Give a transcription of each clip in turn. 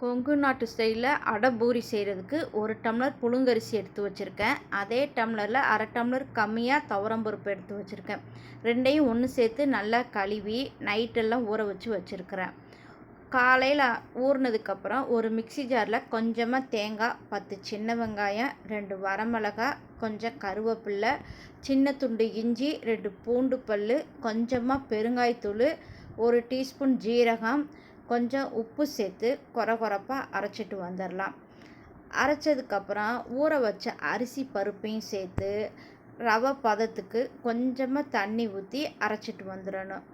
கொங்கு நாட்டு ஸ்டைலில் அடை பூரி செய்கிறதுக்கு ஒரு டம்ளர் புழுங்கரிசி எடுத்து வச்சுருக்கேன். அதே டம்ளரில் அரை டம்ளர் கம்மியாக துவரம்பருப்பு எடுத்து வச்சுருக்கேன். ரெண்டையும் ஒன்று சேர்த்து நல்லா கழுவி நைட்டெல்லாம் ஊற வச்சு வச்சுருக்கிறேன். காலையில் ஊறினதுக்கப்புறம் ஒரு மிக்ஸி ஜாரில் கொஞ்சமாக தேங்காய் பத்து சின்ன வெங்காயம் ரெண்டு வரமிளகாய் கொஞ்சம் கருவேப்பில்லை சின்ன துண்டு இஞ்சி ரெண்டு பூண்டு பல் கொஞ்சமாக பெருங்காயத்தூள் ஒரு டீஸ்பூன் ஜீரகம் கொஞ்சம் உப்பு சேர்த்து கொர கொரப்பாக அரைச்சிட்டு வந்துடலாம் அரைச்சதுக்கப்புறம் ஊற வச்ச அரிசி பருப்பையும் சேர்த்து ரவை பதத்துக்கு கொஞ்சமாக தண்ணி ஊற்றி அரைச்சிட்டு வந்துடணும்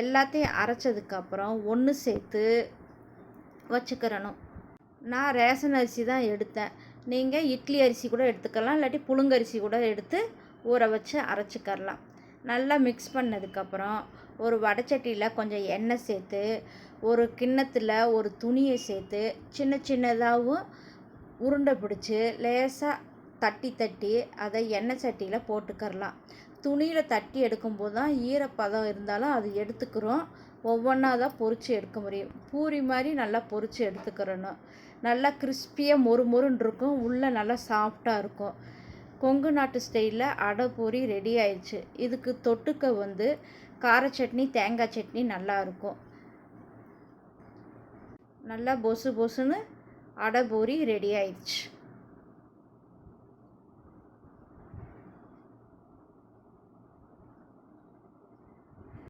எல்லாத்தையும் அரைச்சதுக்கப்புறம் ஒன்று சேர்த்து வச்சுக்கிறணும். நான் ரேஷன் அரிசி தான் எடுத்தேன். நீங்கள் இட்லி அரிசி கூட எடுத்துக்கலாம் இல்லாட்டி புழுங்கரிசி கூட எடுத்து ஊற வச்சு அரைச்சிக்கரலாம் நல்லா மிக்ஸ் பண்ணதுக்கப்புறம் ஒரு வடைச்சட்டியில் கொஞ்சம் எண்ணெய் சேர்த்து ஒரு கிண்ணத்தில் ஒரு துணியை சேர்த்து சின்ன சின்னதாகவும் உருண்டை பிடிச்சி லேசாக தட்டி தட்டி அதை எண்ணெய் சட்டியில் போட்டுக்கரலாம் துணியில் தட்டி எடுக்கும்போது தான் ஈரப்பதம் இருந்தாலும் அது எடுத்துக்கிறோம். ஒவ்வொன்றா தான் பொறிச்சு எடுக்க முடியும். பூரி மாதிரி நல்லா பொறிச்சு எடுத்துக்கிறணும். நல்லா கிறிஸ்பியாக மொறு மொறுன்னு இருக்கும். உள்ளே நல்லா சாஃப்டாக இருக்கும். கொங்கு நாட்டு ஸ்டைலில் அடை பூரி ரெடி ஆயிடுச்சு. இதுக்கு தொட்டுக்க வந்து கார சட்னி தேங்காய் சட்னி நல்லா இருக்கும். நல்லா பொசு பொசுன்னு அடை பூரி ரெடி ஆயிடுச்சு.